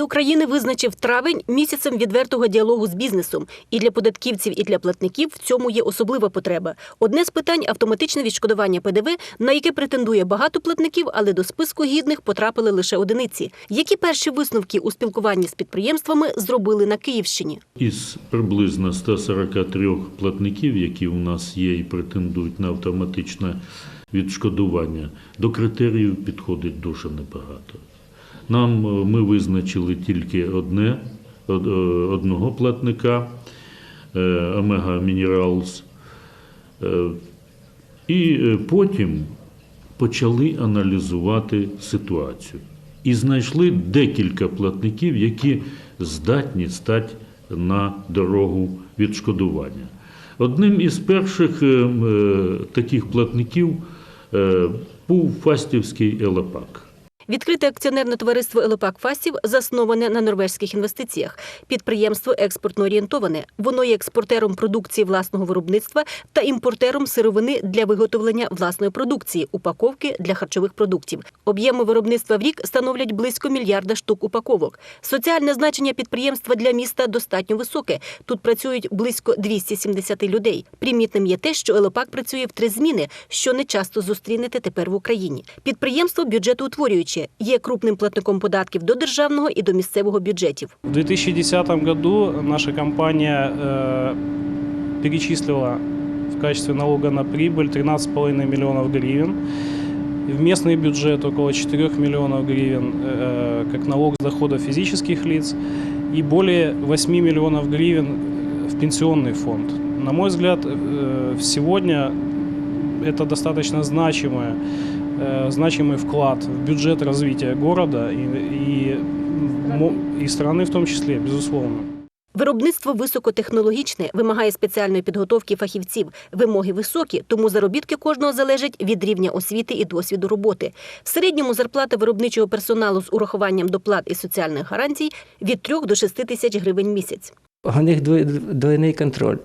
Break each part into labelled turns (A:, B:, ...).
A: Уряд України визначив травень місяцем відвертого діалогу з бізнесом. І для податківців, і для платників в цьому є особлива потреба. Одне з питань автоматичне відшкодування ПДВ, на яке претендує багато платників, але до списку гідних потрапили лише одиниці. Які перші висновки у спілкуванні з підприємствами зробили на Київщині?
B: Із приблизно 143 платників, які у нас є і претендують на автоматичне відшкодування, до критеріїв підходить дуже небагато. Нам е, ми визначили тільки одне, е, одного платника е, Омега Мінералс. І потім почали аналізувати ситуацію. І знайшли декілька платників, які здатні стати на дорогу відшкодування. Одним із перших таких платників був Фастівський Елепак.
A: Відкрите акціонерне товариство «Елопак Фастів засноване на норвезьких інвестиціях. Підприємство експортно орієнтоване. Воно є експортером продукції власного виробництва та імпортером сировини для виготовлення власної продукції, упаковки для харчових продуктів. Об'єми виробництва в рік становлять близько мільярда штук упаковок. Соціальне значення підприємства для міста достатньо високе. Тут працюють близько 270 людей. Примітним є те, що «Елопак» працює в три зміни, що не часто зустрінете тепер в Україні. Підприємство бюджетоутворююче, є крупним платником податків до державного і до місцевого бюджетів.
C: В 2010 году наша компания э, перечислила в качестве налога на прибыль 13,5 миллионов гривен. В местный бюджет около 4 миллионов гривен э, как налог с дохода физических лиц и более 8 миллионов гривен в пенсионный фонд. На мой взгляд, э, сегодня это достаточно значимое, э, значимый вклад в бюджет развития города и, и, и страны в том числе, безусловно.
A: Виробництво високотехнологічне вимагає спеціальної підготовки фахівців. Вимоги високі, тому заробітки кожного залежать від рівня освіти і досвіду роботи. В середньому зарплата виробничого персоналу з урахуванням доплат і соціальних гарантій від 3 до 6 тисяч гривень місяць.
D: У них двойний контроль.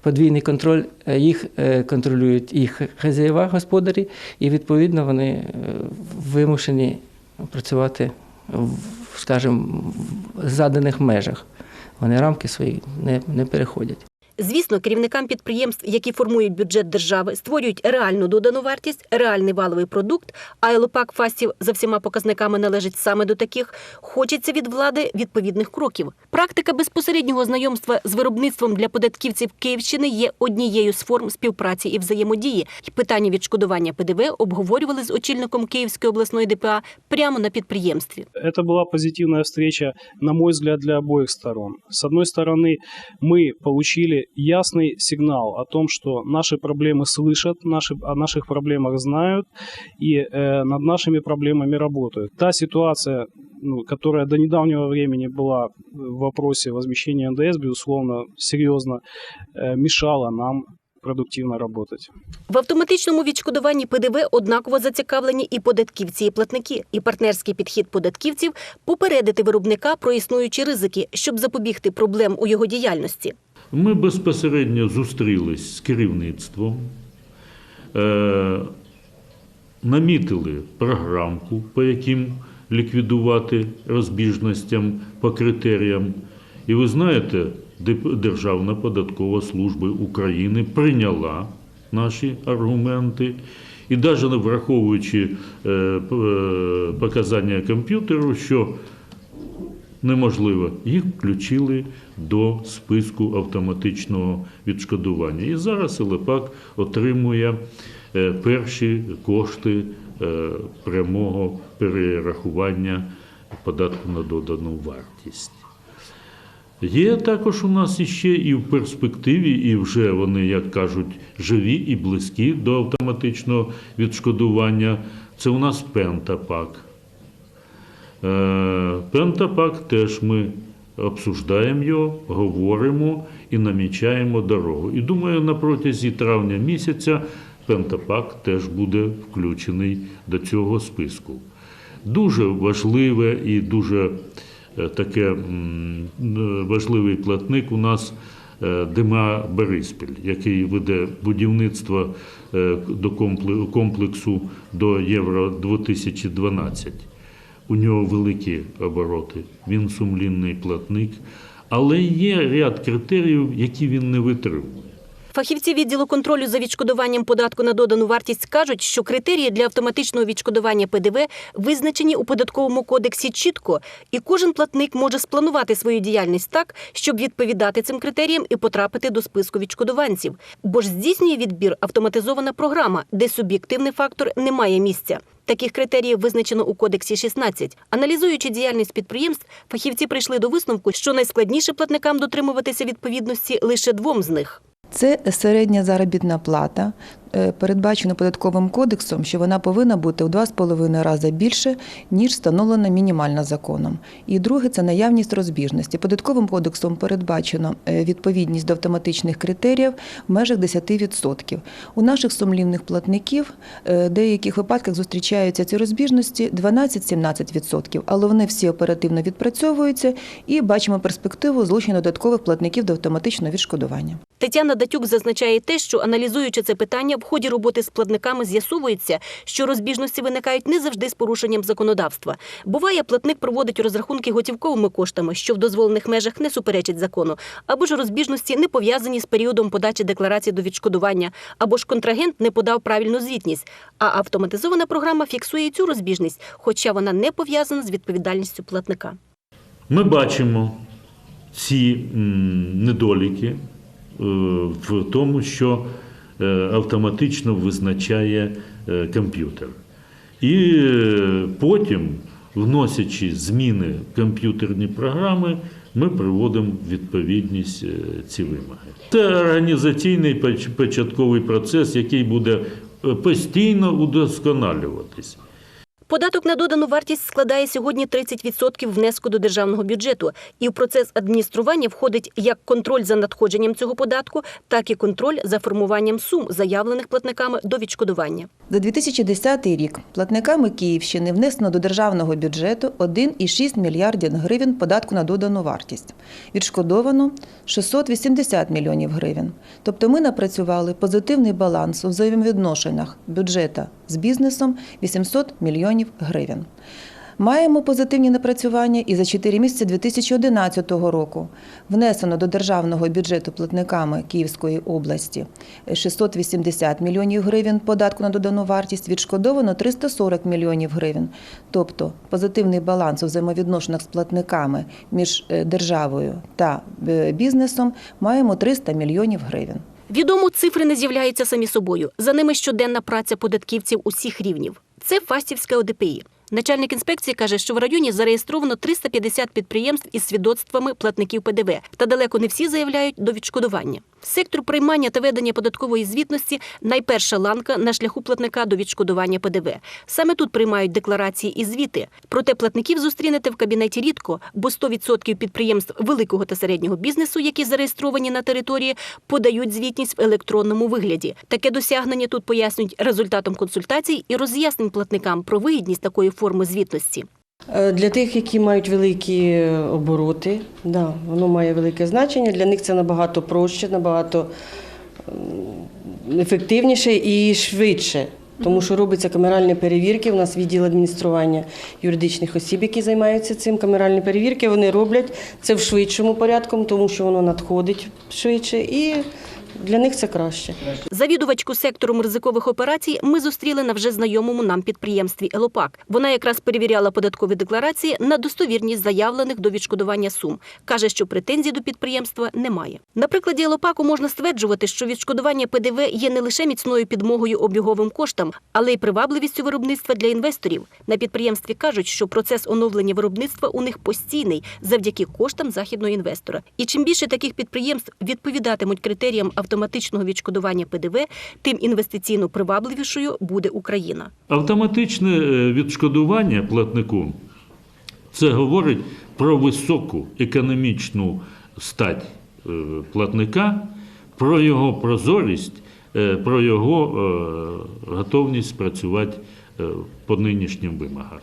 D: Подвійний контроль, е, їх е, контролюють їх хазяєва, господарі, і відповідно вони е, вимушені працювати, в, скажімо, в заданих межах. Вони рамки свої не, не переходять.
A: Звісно, керівникам підприємств, які формують бюджет держави, створюють реальну додану вартість, реальний валовий продукт, а Елопак Фастів за всіма показниками належить саме до таких, хочеться від влади відповідних кроків. Практика безпосереднього знайомства з виробництвом для податківців Київщини є однією з форм співпраці і взаємодії. І питання відшкодування ПДВ обговорювали з очільником Київської обласної ДПА прямо на підприємстві.
C: Это была позитивная встреча, на мой взгляд, для обоих сторон. С одной стороны, мы получили ясный сигнал о том, что наши проблемы слышат, наши, о наших проблемах знают и э, над нашими проблемами работают. Та ситуация, ну, которая до недавнего времени была в вопросе возмещения НДС, безусловно, серьезно э, мешала нам продуктивно работать.
A: В автоматичному відшкодуванні ПДВ однаково зацікавлені і податківці, і платники. І партнерський підхід податківців попередити виробника про існуючі ризики, щоб запобігти проблем у його діяльності.
B: Ми безпосередньо зустрілись з керівництвом, е, намітили програмку, по яким ліквідувати розбіжностям по критеріям. І ви знаєте, Державна податкова служба України прийняла наші аргументи. І навіть враховуючи е, е, показання комп'ютеру, що неможливо, їх включили до списку автоматичного відшкодування. І зараз Елепак отримує е, перші кошти е, прямого перерахування податку на додану вартість. Є також у нас іще і в перспективі, і вже вони, як кажуть, живі і близькі до автоматичного відшкодування. Це у нас Пентапак. Пентапак теж ми обсуждаємо його, говоримо і намічаємо дорогу. І думаю, на протязі травня місяця Пентапак теж буде включений до цього списку. Дуже важливе і дуже е, таке е, важливий платник у нас е, Дима Бориспіль, який веде будівництво до комплексу до Євро 2012. У нього великі обороти, він сумлінний платник, але є ряд критеріїв, які він не витримує.
A: Фахівці відділу контролю за відшкодуванням податку на додану вартість кажуть, що критерії для автоматичного відшкодування ПДВ визначені у податковому кодексі чітко, і кожен платник може спланувати свою діяльність так, щоб відповідати цим критеріям і потрапити до списку відшкодуванців. Бо ж здійснює відбір автоматизована програма, де суб'єктивний фактор не має місця. Таких критеріїв визначено у кодексі 16. Аналізуючи діяльність підприємств, фахівці прийшли до висновку, що найскладніше платникам дотримуватися відповідності лише двом з них.
E: Це середня заробітна плата, е, передбачено податковим кодексом, що вона повинна бути у 2,5 рази більше, ніж встановлена мінімальна законом. І друге це наявність розбіжності. Податковим кодексом передбачено е, відповідність до автоматичних критеріїв в межах 10%. У наших сумлівних платників е, в деяких випадках зустрічаються ці розбіжності 12-17%, але вони всі оперативно відпрацьовуються і бачимо перспективу злучення додаткових платників до автоматичного відшкодування.
A: Тетяна Датюк зазначає те, що аналізуючи це питання, в ході роботи з платниками з'ясовується, що розбіжності виникають не завжди з порушенням законодавства. Буває, платник проводить розрахунки готівковими коштами, що в дозволених межах не суперечить закону, або ж розбіжності не пов'язані з періодом подачі декларації до відшкодування, або ж контрагент не подав правильну звітність. А автоматизована програма фіксує цю розбіжність, хоча вона не пов'язана з відповідальністю платника.
B: Ми бачимо ці недоліки в тому, що е, автоматично визначає е, комп'ютер. І е, потім, вносячи зміни в комп'ютерні програми, ми приводимо відповідність е, ці вимоги. Це організаційний початковий процес, який буде е, постійно удосконалюватись.
A: Податок на додану вартість складає сьогодні 30% внеску до державного бюджету, і в процес адміністрування входить як контроль за надходженням цього податку, так і контроль за формуванням сум, заявлених платниками до відшкодування.
E: За 2010 рік платниками Київщини внесено до державного бюджету 1,6 мільярдів гривень податку на додану вартість. Відшкодовано 680 мільйонів гривень. Тобто ми напрацювали позитивний баланс у взаємовідношеннях бюджета з бізнесом 800 мільйонів гривень. Маємо позитивні напрацювання і за 4 місяці 2011 року внесено до державного бюджету платниками Київської області 680 мільйонів гривень податку на додану вартість, відшкодовано 340 мільйонів гривень. Тобто позитивний баланс у взаємовідношеннях з платниками між е, державою та е, бізнесом маємо 300 мільйонів гривень.
A: Відомо, цифри не з'являються самі собою. За ними щоденна праця податківців усіх рівнів. Це Фастівська ОДПІ. Начальник інспекції каже, що в районі зареєстровано 350 підприємств із свідоцтвами платників ПДВ, та далеко не всі заявляють до відшкодування. Сектор приймання та ведення податкової звітності найперша ланка на шляху платника до відшкодування ПДВ. Саме тут приймають декларації і звіти. Проте платників зустрінете в кабінеті рідко, бо 100% підприємств великого та середнього бізнесу, які зареєстровані на території, подають звітність в електронному вигляді. Таке досягнення тут пояснюють результатом консультацій і роз'яснень платникам про вигідність такої форми звітності.
F: Е, Для тих, які мають великі обороти, да, воно має велике значення. Для них це набагато проще, набагато ефективніше і швидше. Тому що робиться камеральні перевірки. У нас відділ адміністрування юридичних осіб, які займаються цим. Камеральні перевірки вони роблять це в швидшому порядку, тому що воно надходить швидше, і для них це краще.
A: Завідувачку сектором ризикових операцій ми зустріли на вже знайомому нам підприємстві Елопак. Вона якраз перевіряла податкові декларації на достовірність заявлених до відшкодування сум. Каже, що претензій до підприємства немає. На прикладі Елопаку можна стверджувати, що відшкодування ПДВ є не лише міцною підмогою обіговим коштам, але й привабливістю виробництва для інвесторів. На підприємстві кажуть, що процес оновлення виробництва у них постійний завдяки коштам західного інвестора. І чим більше таких підприємств відповідатимуть критеріям автоматичного відшкодування ПДВ, тим інвестиційно привабливішою буде Україна.
B: Автоматичне е, відшкодування платнику це говорить про високу економічну стать е, платника, про його прозорість, е, про його готовність працювати по нинішнім вимогах.